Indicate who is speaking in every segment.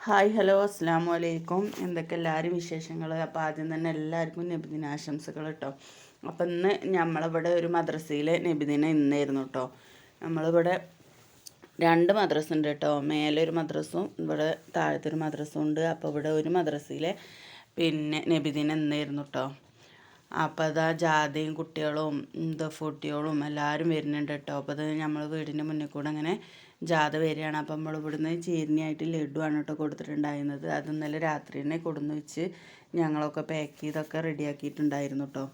Speaker 1: Hi hello അസ്സാം വലൈക്കും എന്തൊക്കെ എല്ലാവരും വിശേഷങ്ങൾ അപ്പോൾ ആദ്യം തന്നെ എല്ലാവർക്കും നബിദിനാശംസകൾ കേട്ടോ അപ്പം ഇന്ന് നമ്മളിവിടെ ഒരു മദ്രസയിൽ നബിദിന ഇന്നായിരുന്നു കേട്ടോ നമ്മളിവിടെ രണ്ട് മദ്രസ ഉണ്ട് കേട്ടോ മേലെ ഒരു മദ്രസും ഇവിടെ താഴത്തൊരു മദ്രസും ഉണ്ട്. അപ്പോൾ ഇവിടെ ഒരു മദ്രസയിലെ പിന്നെ നബിദിന ഇന്നായിരുന്നു കേട്ടോ അപ്പോൾ അതാ ജാതിയും കുട്ടികളും ദഫൂട്ടികളും എല്ലാവരും വരുന്നുണ്ട് കേട്ടോ അപ്പോൾ അത് നമ്മൾ വീടിന്റെ മുന്നിൽ കൂടെ അങ്ങനെ ജാഥ വരികയാണ്. അപ്പം നമ്മൾ ഇവിടുന്ന് ചീരണിയായിട്ട് ലഡുവാണ് കേട്ടോ കൊടുത്തിട്ടുണ്ടായിരുന്നത്. അത് ഇന്നലെ രാത്രി തന്നെ കൊടുന്ന് വെച്ച് ഞങ്ങളൊക്കെ പാക്ക് ചെയ്തൊക്കെ റെഡിയാക്കിയിട്ടുണ്ടായിരുന്നു കേട്ടോ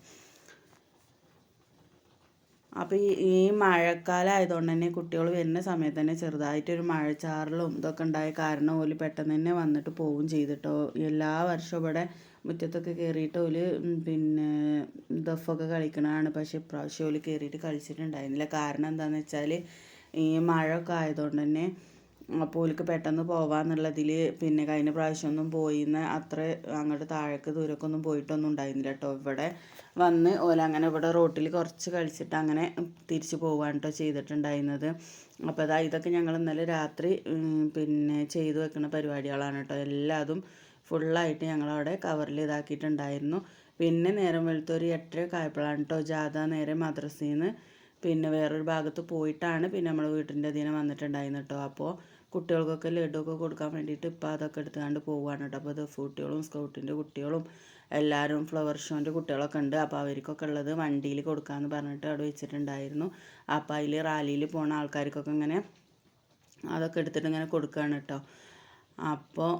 Speaker 1: അപ്പോൾ ഈ ഈ മഴക്കാലം ആയതുകൊണ്ട് തന്നെ കുട്ടികൾ വരുന്ന സമയത്ത് തന്നെ ചെറുതായിട്ടൊരു മഴച്ചാറലും ഇതൊക്കെ ഉണ്ടായ കാരണം ഓൽ പെട്ടെന്ന് തന്നെ വന്നിട്ട് പോവും ചെയ്തിട്ടോ. എല്ലാ വർഷവും ഇവിടെ മുറ്റത്തൊക്കെ കയറിയിട്ട് ഓൽ പിന്നെ ദഫൊക്കെ കളിക്കണതാണ്. പക്ഷേ ഇപ്രാവശ്യം ഓൽ കയറിയിട്ട് കളിച്ചിട്ടുണ്ടായിരുന്നില്ല. കാരണം എന്താണെന്ന് വെച്ചാൽ ഈ മഴയൊക്കെ ആയതുകൊണ്ട് തന്നെ അപ്പോൾ ഓൽക്ക് പെട്ടെന്ന് പോവാന്നുള്ളതിൽ പിന്നെ കഴിഞ്ഞ പ്രാവശ്യമൊന്നും പോയിന്ന് അത്ര അങ്ങോട്ട് താഴേക്ക് ദൂരക്കൊന്നും പോയിട്ടൊന്നും ഉണ്ടായിരുന്നില്ല കേട്ടോ. ഇവിടെ വന്ന് ഓല അങ്ങനെ ഇവിടെ റോട്ടിൽ കുറച്ച് കളിച്ചിട്ട് അങ്ങനെ തിരിച്ച് പോവാൻ കേട്ടോ ചെയ്തിട്ടുണ്ടായിരുന്നത്. അപ്പോൾ അതാ ഇതൊക്കെ ഞങ്ങൾ ഇന്നലെ രാത്രി പിന്നെ ചെയ്തു വെക്കുന്ന പരിപാടികളാണ് കേട്ടോ എല്ലാതും ഫുള്ളായിട്ട് ഞങ്ങളവിടെ കവറിൽ ഇതാക്കിയിട്ടുണ്ടായിരുന്നു. പിന്നെ നേരം വെളുത്തൊരു എട്ടര ആയപ്പോഴാണ് കേട്ടോ ജാഥ നേരെ മദ്രസയിൽ നിന്ന് പിന്നെ വേറൊരു ഭാഗത്ത് പോയിട്ടാണ് പിന്നെ നമ്മൾ വീട്ടിന്റെ അതിനെ വന്നിട്ടുണ്ടായിരുന്നു കേട്ടോ. അപ്പോൾ കുട്ടികൾക്കൊക്കെ ലഡുവൊക്കെ കൊടുക്കാൻ വേണ്ടിയിട്ട് ഇപ്പം അതൊക്കെ എടുത്തുകൊണ്ട് പോവുകയാണ് കേട്ടോ. അപ്പോൾ അത് കുട്ടികളും സ്കൗട്ടിന്റെ കുട്ടികളും എല്ലാവരും ഫ്ലവർ ഷോന്റെ കുട്ടികളൊക്കെ ഉണ്ട്. അപ്പോൾ അവർക്കൊക്കെ ഉള്ളത് വണ്ടിയിൽ കൊടുക്കാമെന്ന് പറഞ്ഞിട്ട് അവിടെ വെച്ചിട്ടുണ്ടായിരുന്നു. അപ്പോൾ അതിൽ റാലിയിൽ പോണ ആൾക്കാർക്കൊക്കെ ഇങ്ങനെ അതൊക്കെ എടുത്തിട്ട് ഇങ്ങനെ കൊടുക്കുകയാണ് കേട്ടോ. അപ്പോൾ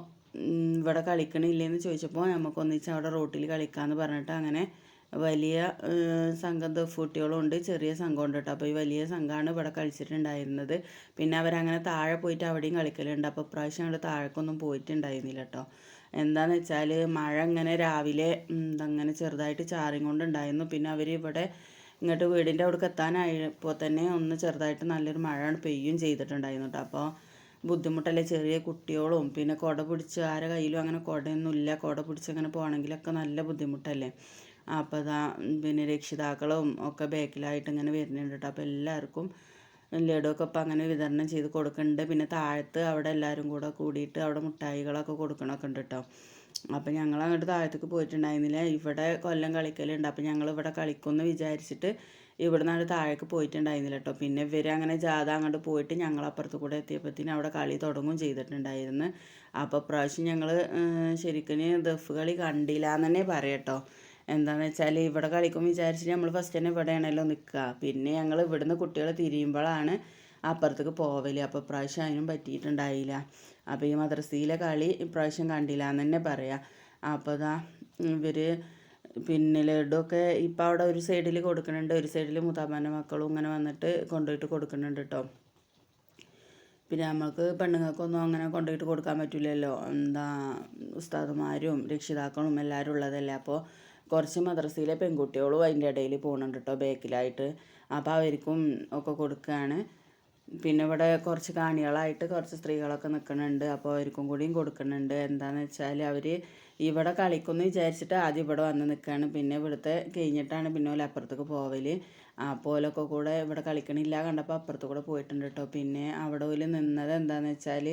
Speaker 1: ഇവിടെ കളിക്കണില്ലേന്ന് ചോദിച്ചപ്പോൾ നമുക്കൊന്നിച്ച് അവിടെ റോട്ടിൽ കളിക്കാമെന്ന് പറഞ്ഞിട്ട് അങ്ങനെ വലിയ സംഘം ദഫൂട്ടികളും ഉണ്ട് ചെറിയ സംഘം ഉണ്ട് കേട്ടോ അപ്പോൾ ഈ വലിയ സംഘമാണ് ഇവിടെ കളിച്ചിട്ടുണ്ടായിരുന്നത്. പിന്നെ അവരങ്ങനെ താഴെ പോയിട്ട് അവിടെയും കളിക്കലുണ്ട്. അപ്പോൾ ഇപ്രാവശ്യം ഞങ്ങൾ താഴേക്കൊന്നും പോയിട്ടുണ്ടായിരുന്നില്ല കേട്ടോ എന്താണെന്ന് വെച്ചാൽ മഴ ഇങ്ങനെ രാവിലെ അങ്ങനെ ചെറുതായിട്ട് ചാറിയും കൊണ്ടുണ്ടായിരുന്നു പിന്നെ അവർ ഇവിടെ ഇങ്ങോട്ട് വീടിന്റെ അവിടേക്ക് എത്താനായപ്പോൾ തന്നെ ഒന്ന് ചെറുതായിട്ട് നല്ലൊരു മഴ പെയ്യും ചെയ്തിട്ടുണ്ടായിരുന്നു കേട്ടോ അപ്പോൾ ബുദ്ധിമുട്ടല്ലേ ചെറിയ കുട്ടികളും പിന്നെ കുട പിടിച്ച് ആരെ കയ്യിലും അങ്ങനെ കുടയൊന്നുമില്ല. കുട പിടിച്ച് അങ്ങനെ പോകണമെങ്കിലൊക്കെ നല്ല ബുദ്ധിമുട്ടല്ലേ. അപ്പോൾ ഇതാ പിന്നെ രക്ഷിതാക്കളും ഒക്കെ ബാക്കിലായിട്ട് ഇങ്ങനെ വരുന്നുണ്ട് കേട്ടോ അപ്പോൾ എല്ലാവർക്കും ലഡുവൊക്കെ ഇപ്പം അങ്ങനെ വിതരണം ചെയ്ത് കൊടുക്കുന്നുണ്ട് പിന്നെ താഴത്ത് അവിടെ എല്ലാവരും കൂടെ കൂടിയിട്ട് അവിടെ മുട്ടായികളൊക്കെ കൊടുക്കണമൊക്കെ ഉണ്ട് കേട്ടോ അപ്പം ഞങ്ങൾ അങ്ങോട്ട് താഴത്തേക്ക് പോയിട്ടുണ്ടായിരുന്നില്ല. ഇവിടെ കൊല്ലം കളിക്കലുണ്ട്. അപ്പം ഞങ്ങൾ ഇവിടെ കളിക്കുമെന്ന് വിചാരിച്ചിട്ട് ഇവിടെ നിന്നാണ് താഴേക്ക് പോയിട്ടുണ്ടായിരുന്നില്ല കേട്ടോ പിന്നെ ഇവർ അങ്ങനെ ജാഥ അങ്ങോട്ട് പോയിട്ട് ഞങ്ങൾ അപ്പുറത്ത് കൂടെ എത്തിയപ്പോഴത്തേനും അവിടെ കളി തുടങ്ങും ചെയ്തിട്ടുണ്ടായിരുന്നു. അപ്പോൾ പ്രാവശ്യം ഞങ്ങൾ ശരിക്കും ദഫ് കളി കണ്ടില്ല എന്ന് തന്നെ പറയാം കേട്ടോ എന്താണെന്ന് വെച്ചാൽ ഇവിടെ കളിക്കും വിചാരിച്ചിട്ട് നമ്മൾ ഫസ്റ്റ് തന്നെ ഇവിടെയാണല്ലോ നിൽക്കുക പിന്നെ ഞങ്ങൾ ഇവിടുന്ന് കുട്ടികൾ തിരിയുമ്പോഴാണ് അപ്പുറത്തേക്ക് പോവൽ അപ്പോൾ ഇപ്രാവശ്യം അതിനും പറ്റിയിട്ടുണ്ടായില്ല. അപ്പോൾ ഈ മദ്രസയിലെ കളി ഇപ്രാവശ്യം കണ്ടില്ല എന്ന് തന്നെ പറയാം. അപ്പോൾ ഇതാ ഇവർ പിന്നെ ലഡുവൊക്കെ ഇപ്പം അവിടെ ഒരു സൈഡിൽ കൊടുക്കുന്നുണ്ട്. ഒരു സൈഡിൽ മുതാബാന്റെ മക്കളും ഇങ്ങനെ വന്നിട്ട് കൊണ്ടുപോയിട്ട് കൊടുക്കുന്നുണ്ട് കേട്ടോ പിന്നെ നമ്മൾക്ക് പെണ്ണുങ്ങൾക്കൊന്നും അങ്ങനെ കൊണ്ടുപോയിട്ട് കൊടുക്കാൻ പറ്റില്ലല്ലോ എന്താ ഉസ്താദുമാരും രക്ഷിതാക്കളും എല്ലാവരും ഉള്ളതല്ലേ. അപ്പോൾ കുറച്ച് മദ്രസയിലെ പെൺകുട്ടികളും അതിന്റെ ഇടയിൽ പോകുന്നുണ്ട് കേട്ടോ ബാക്കിലായിട്ട്. അപ്പോൾ അവർക്കും ഒക്കെ കൊടുക്കുകയാണ് പിന്നെ ഇവിടെ കുറച്ച് കാണികളായിട്ട് കുറച്ച് സ്ത്രീകളൊക്കെ നിൽക്കുന്നുണ്ട് അപ്പോൾ അവർക്കും കൂടിയും കൊടുക്കുന്നുണ്ട് എന്താണെന്ന് വെച്ചാൽ അവർ ഇവിടെ കളിക്കുന്നു വിചാരിച്ചിട്ട് ആദ്യം ഇവിടെ വന്ന് നിൽക്കുകയാണ് പിന്നെ ഇവിടുത്തെ കഴിഞ്ഞിട്ടാണ് പിന്നെ ഓല അപ്പുറത്തേക്ക് പോവൽ അപ്പോൾ ഓലൊക്കെ കൂടെ ഇവിടെ കളിക്കണില്ല കണ്ടപ്പോൾ അപ്പുറത്ത് കൂടെ പോയിട്ടുണ്ട് കേട്ടോ പിന്നെ അവിടെ ഓൽ നിന്നത് എന്താണെന്ന് വെച്ചാൽ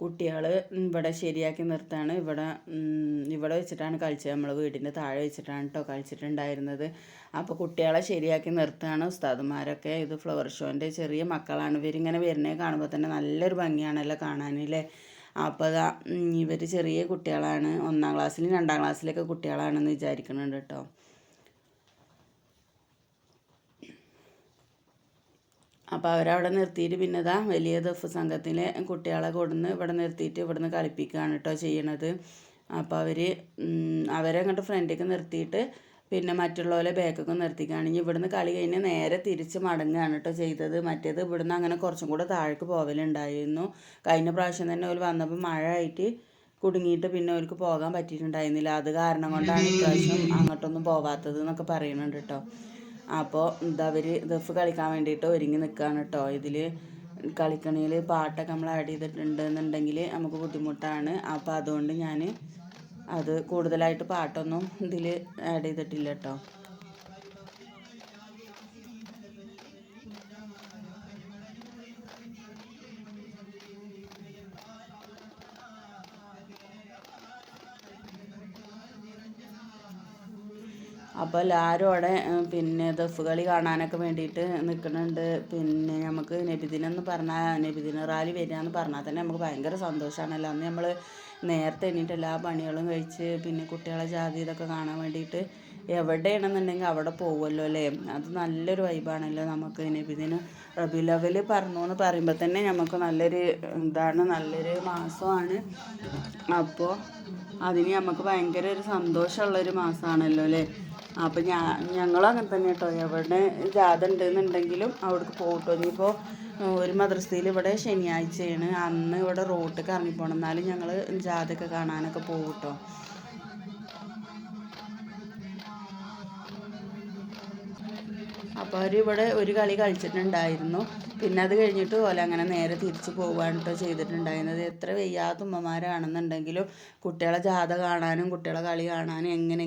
Speaker 1: കുട്ടികൾ ഇവിടെ ശരിയാക്കി നിർത്താണ്. ഇവിടെ ഇവിടെ വെച്ചിട്ടാണ് കളിച്ചത്. നമ്മൾ വീടിന്റെ താഴെ വെച്ചിട്ടാണ് കേട്ടോ കളിച്ചിട്ടുണ്ടായിരുന്നത്. അപ്പോൾ കുട്ടികളെ ശരിയാക്കി നിർത്താണ് ഉസ്താദുമാരൊക്കെ. ഇത് ഫ്ലവർ ഷോന്റെ ചെറിയ മക്കളാണ്. ഇവരിങ്ങനെ വരുന്നത് കാണുമ്പോൾ തന്നെ നല്ലൊരു ഭംഗിയാണല്ലോ കാണാനില്ലേ? അപ്പോൾ അതാ ഇവർ ചെറിയ കുട്ടികളാണ്. ഒന്നാം ക്ലാസ്സിലും രണ്ടാം ക്ലാസ്സിലൊക്കെ കുട്ടികളാണെന്ന് വിചാരിക്കുന്നുണ്ട് കേട്ടോ അപ്പോൾ അവരവിടെ നിർത്തിയിട്ട് പിന്നെ ഇതാ വലിയ ദഫ് സംഘത്തിലെ കുട്ടികളെ കൊടുന്ന് ഇവിടെ നിർത്തിയിട്ട് ഇവിടുന്ന് കളിപ്പിക്കുകയാണ് കേട്ടോ ചെയ്യണത്. അപ്പോൾ അവർ അവരെ അങ്ങോട്ട് ഫ്രണ്ടിലേക്ക് നിർത്തിയിട്ട് പിന്നെ മറ്റുള്ളവരെ ബാക്കൊക്കെ നിർത്തിക്കുകയാണെങ്കിൽ ഇവിടുന്ന് കളി കഴിഞ്ഞ് നേരെ തിരിച്ച് മടങ്ങുകയാണ് കേട്ടോ ചെയ്തത്. മറ്റേത് ഇവിടുന്ന് അങ്ങനെ കുറച്ചും കൂടെ താഴേക്ക് പോവലുണ്ടായിരുന്നു. കഴിഞ്ഞ പ്രാവശ്യം തന്നെ അവർ വന്നപ്പോൾ മഴ ആയിട്ട് കുടുങ്ങിയിട്ട് പിന്നെ അവർക്ക് പോകാൻ പറ്റിയിട്ടുണ്ടായിരുന്നില്ല. അത് കാരണം കൊണ്ടാണ് ഇപ്രാവശ്യം അങ്ങോട്ടൊന്നും പോവാത്തത് എന്നൊക്കെ പറയുന്നുണ്ട് കേട്ടോ. അപ്പോൾ എന്താ അവർ ദഫ് കളിക്കാൻ വേണ്ടിയിട്ട് ഒരുങ്ങി നിൽക്കുകയാണ് കേട്ടോ ഇതിൽ കളിക്കണയിൽ പാട്ടൊക്കെ നമ്മൾ ആഡ് ചെയ്തിട്ടുണ്ട് എന്നുണ്ടെങ്കിൽ നമുക്ക് ബുദ്ധിമുട്ടാണ്. അപ്പോൾ അതുകൊണ്ട് ഞാൻ അത് കൂടുതലായിട്ട് പാട്ടൊന്നും ഇതിൽ ആഡ് ചെയ്തിട്ടില്ല കേട്ടോ അപ്പോൾ എല്ലാവരും അവിടെ പിന്നെ ദഫ് കളി കാണാനൊക്കെ വേണ്ടിയിട്ട് നിൽക്കുന്നുണ്ട്. പിന്നെ നമുക്ക് നബിദിനം എന്ന് പറഞ്ഞാൽ നബിദിന റാലി വരിക എന്ന് പറഞ്ഞാൽ തന്നെ നമുക്ക് ഭയങ്കര സന്തോഷമാണല്ലോ. അന്ന് നമ്മൾ നേരത്തെ എണീറ്റ് എല്ലാ പണികളും കഴിച്ച് പിന്നെ കുട്ടികളെ ജാതി ഇതൊക്കെ കാണാൻ വേണ്ടിയിട്ട് എവിടെയാണെന്നുണ്ടെങ്കിൽ അവിടെ പോകുമല്ലോ അല്ലേ? അത് നല്ലൊരു വൈബാണല്ലോ നമുക്ക് നബിദിന് റബി ലെവൽ പറഞ്ഞു എന്ന് പറയുമ്പോൾ തന്നെ നമുക്ക് നല്ലൊരു എന്താണ് നല്ലൊരു മാസമാണ്. അപ്പോൾ അതിന് നമുക്ക് ഭയങ്കര ഒരു സന്തോഷമുള്ളൊരു മാസമാണല്ലോ അല്ലേ? അപ്പം ഞാൻ ഞങ്ങളും അങ്ങനെ തന്നെ കേട്ടോ. എവിടെ ജാഥ ഉണ്ടെന്നുണ്ടെങ്കിലും അവിടേക്ക് പോകട്ടോ ഇനിയിപ്പോൾ ഒരു മദ്രസയിൽ ഇവിടെ ശനിയാഴ്ചയാണ്. അന്ന് ഇവിടെ റോട്ടിൽ ഇറങ്ങിപ്പോണം. എന്നാലും ഞങ്ങൾ ജാഥയൊക്കെ കാണാനൊക്കെ പോകും അപ്പോൾ അവർ ഇവിടെ ഒരു കളി കളിച്ചിട്ടുണ്ടായിരുന്നു. പിന്നെ അത് കഴിഞ്ഞിട്ട് പോലെ അങ്ങനെ നേരെ തിരിച്ചു പോവാണ് കേട്ടോ ചെയ്തിട്ടുണ്ടായിരുന്നത്. എത്ര വയ്യാത്ത ഉമ്മമാരാണെന്നുണ്ടെങ്കിലും കുട്ടികളെ ജാഥ കാണാനും കുട്ടികളെ കളി കാണാനും എങ്ങനെ